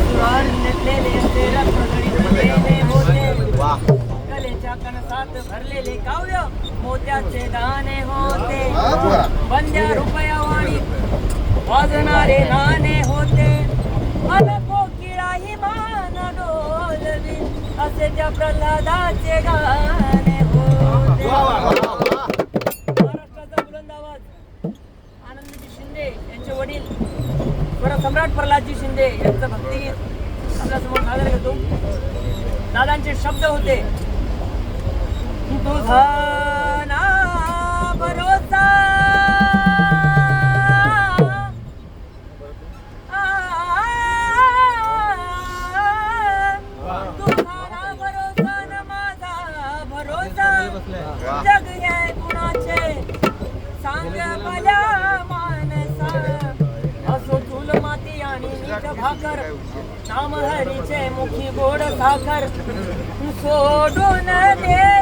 सुरान नटलेले होते. कलेच्या कणसात भरलेले काव्य मोत्याचे दाणे होते. बंद्या रुपयावाणी वाजणारे नाणे होते. अन कोकिळाही मान डोलवी असे त्या प्रल्हादाचे गाणे होते. महाराष्ट्राचा बुलंद आवाज. आनंदजी शिंदे यांचे वडील स्वरसम्राट प्रल्हादजी शिंदे यांचं भक्तिगीत आपल्यासमोर सादर घेतो दादांचे शब्द होते. तुझा ना भरोसा. जग हे कुणाचे? सांग मला. ઠાકર નામ હરી છે મુખી ગોળ ઠાકર છોડો ન દે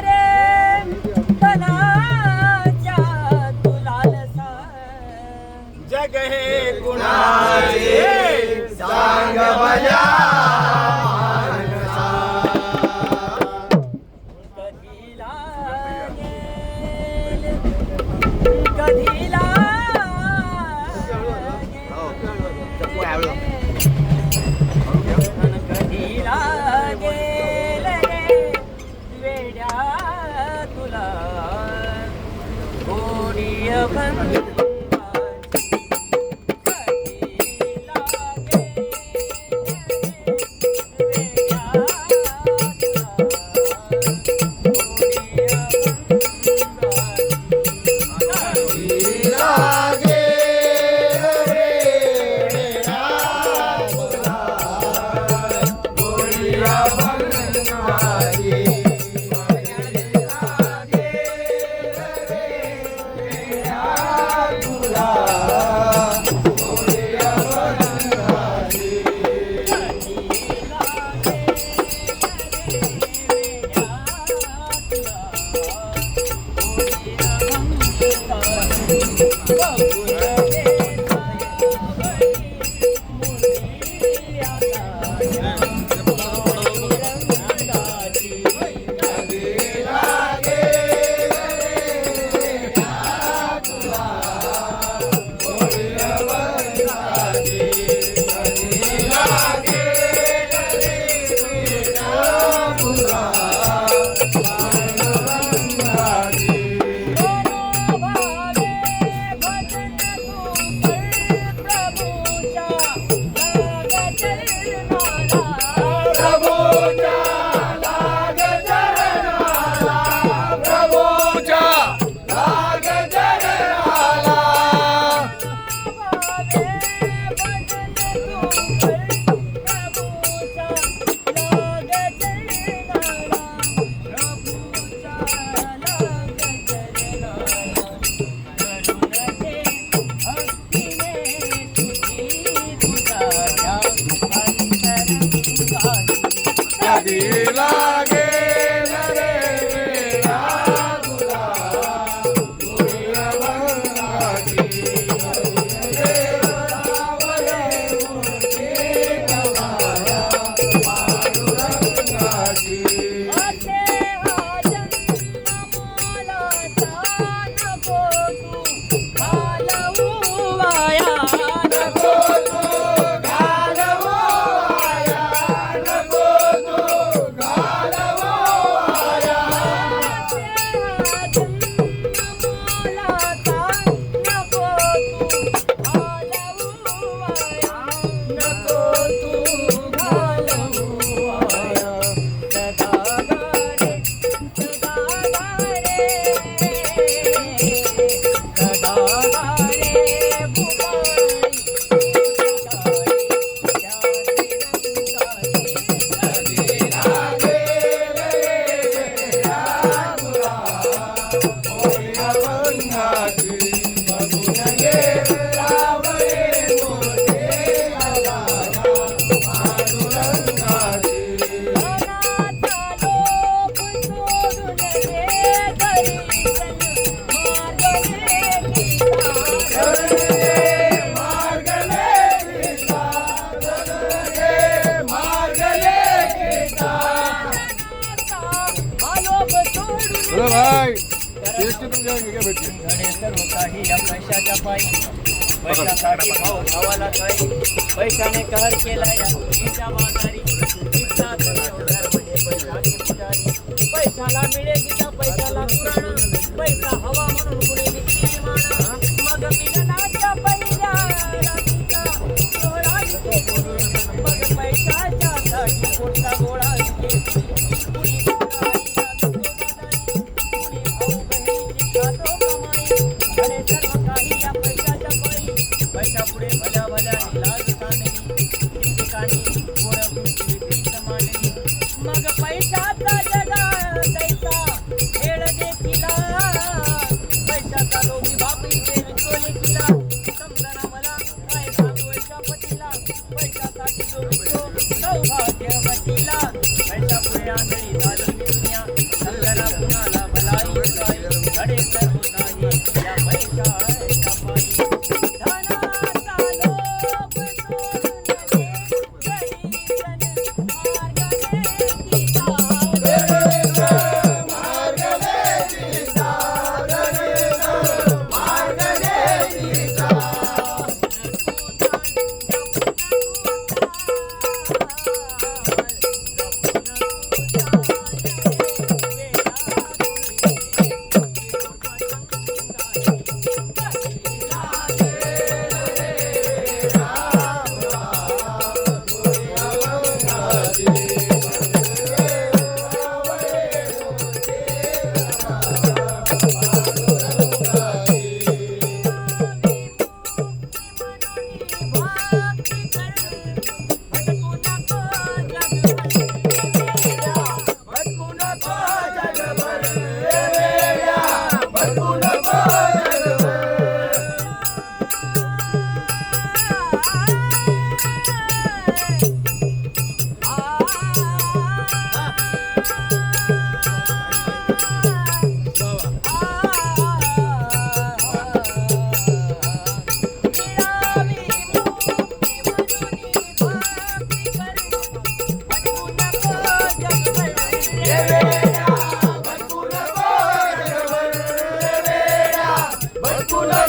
open. तर भेटले म्हणजे पैशाचे पुजारी पैशाला मिळे पैशाला Circulo